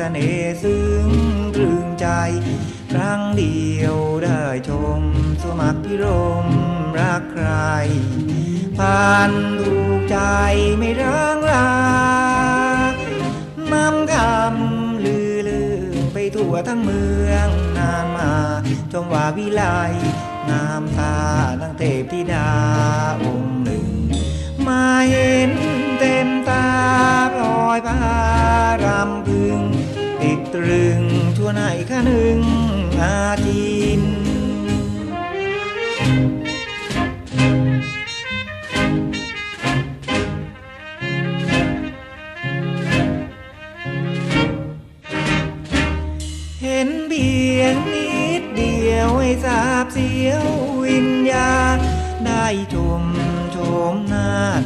สน่ห์ซึ้งตรึงใจ ครั้งเดียวได้ชม สมัครพิรมรักใครผ่านถูกใจไม่ร้างลามั่มคำลือลือไปทั่วทั้งเมืองนานมา ชมว่าวิไลงามตาตั้งเทพที่ งทั่วไหนข้านึงอาทินเห็นเบียงนิดเดียวให้ทราบเสียววิญญาณได้ชมชมนาด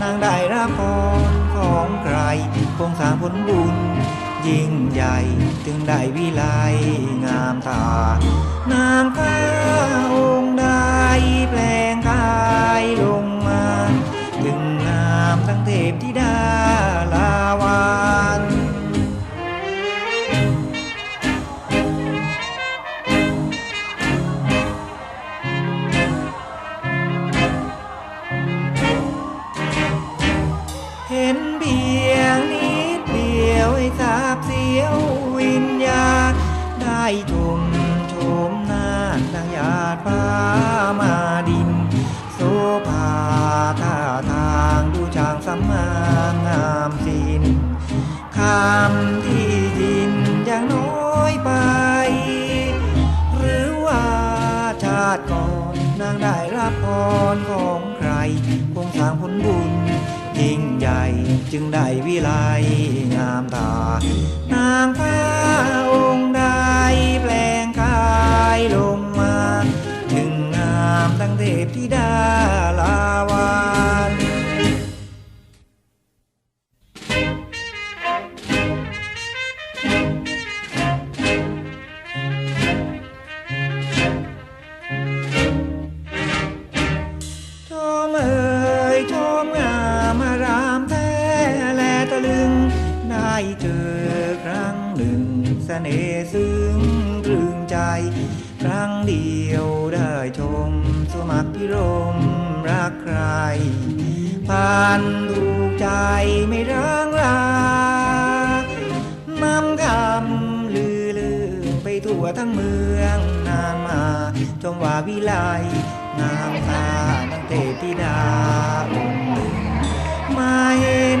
นางได้รับพรของใครคงสร้างผลบุญ ยิ่งใหญ่จึงได้วิไลงามตา นางฟ้าองค์ใดแปลงกายลงมา ถึงงามทั้งเทพที่ได ชมชมหน้านางหยาดฟ้ามาดินโซภาท่าทางดูจางสำงามงามสินคำที่ดินยังน้อยไป หรือว่าชาติก่อนนางได้รับพรของใคร คงสร้างผลบุญยิ่งใหญ่จึงได้วิไลงามตานางฟ้า เจอครั้งหนึ่งสเสน่ห์ซึ้งตรึงใจ ครั้งเดียวได้ชม สมัครพิรมรักใครผ่านถูกใจไม่ร้างรานำคำลือลือไปทั่วทั้งเมืองนานมาจงว่าวิไลงามตานังเทพธิดาองค์หนึ่งมาเห็น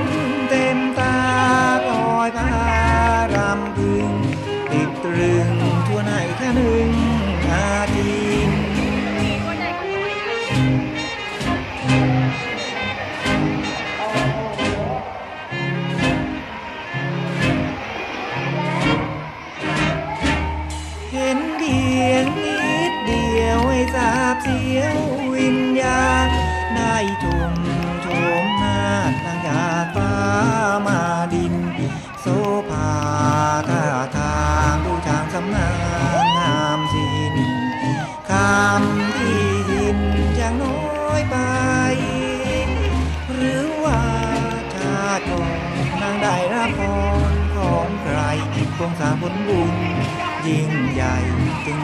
เห็นเพียงนิดเดียวให้ทราบเสียววิญญาณได้ชมชมหน้านางหยาดฟ้ามาาติก่อนนางได้รับพรของใครคงสางผลบุญยิ่งใหญ่จึง